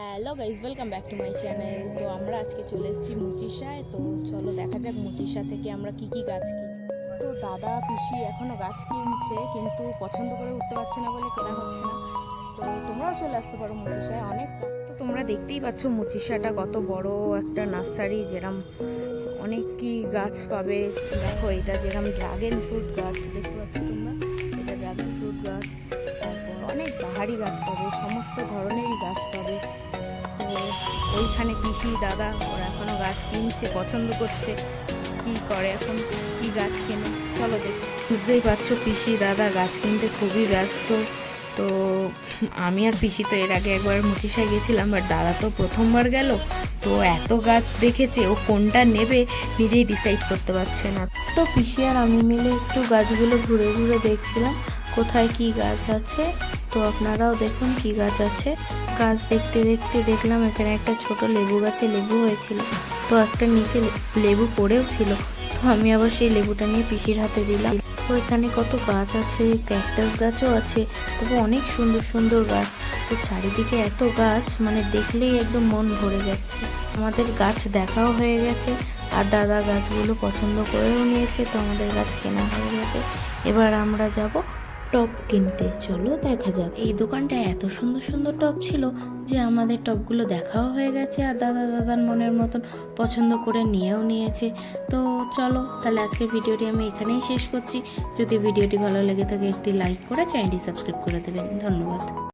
Hello guys welcome back to my channel তো আমরা আজকে চলে এসেছি মুচিসায়। তো চলো দেখা যাক মুচিসা থেকে আমরা কি কি গাছ কিনি। তো দাদা, পিসি এখনও গাছ কিনছে, কিন্তু পছন্দ করে উঠতে পারছে না বলে কেনা হচ্ছে না। তো তোমরাও চলে আসতে পারো মুচিসায়, অনেক তো তোমরা দেখতেই পাচ্ছ মুচিসাটা কত বড় একটা নার্সারি, যেরম অনেক কি গাছ পাবে। দেখো, এটা যেরম ড্রাগন ফ্রুট গাছ, দেখতে পাচ্ছ তোমরা? এটা ড্রাগন ফ্রুট গাছ। তারপর অনেক বাহারি গাছ পাবে, সমস্ত ধরনেরই গাছ পাবে। ওইখানে পিসি দাদা ওরা এখনও গাছ কিনছে পছন্দ করছে। কি করে এখন? কি গাছ কেনে? চলো দেখি। বুঝতেই পারছ পিসি দাদা গাছ কিনতে খুবই ব্যস্ত। তো আমি আর পিসি তো এর আগে একবার মুচিসায় গেছিলাম বাট দাদা তো প্রথমবার গেল। তো এত গাছ দেখেছে ও কোনটা নেবে নিজেই ডিসাইড করতে পারছে না। তো পিসি আর আমি মিলে একটু গাছগুলো ঘুরে ঘুরে দেখছিলাম কোথায় কি গাছ আছে। তো আপনারাও দেখুন কি গাছ আছে। গাছ দেখতে দেখতে দেখলাম এখানে একটা ছোট লেবু গাছে লেবু হয়েছিল। তো একটা নিচে লেবু পড়েও ছিল। তো আমি আবার সেই লেবুটা নিয়ে পিসির হাতে দিলাম। তো এখানে কত গাছ আছে, ক্যাকটাস গাছও আছে, তবে অনেক সুন্দর সুন্দর গাছ। তো চারিদিকে এত গাছ মানে দেখলেই একদম মন ভরে যাচ্ছে। আমাদের গাছ দেখাও হয়ে গেছে, আর দাদা গাছগুলো পছন্দ করেও নিয়েছে, তো আমাদের গাছ কেনা হয়ে গেছে। এবার আমরা যাব টপ কিনতে। চলো দেখা যাক। এই দোকানটা এত সুন্দর সুন্দর টপ ছিল যে আমাদের টপগুলো দেখাও হয়ে গেছে আর দাদা দাদার মনের মতন পছন্দ করে নিয়েও নিয়েছে। তো চলো, তাহলে আজকের ভিডিওটি আমি এখানেই শেষ করছি। যদি ভিডিওটি ভালো লেগে থাকে একটি লাইক করে চ্যানেলটি সাবস্ক্রাইব করে দেবেন। ধন্যবাদ।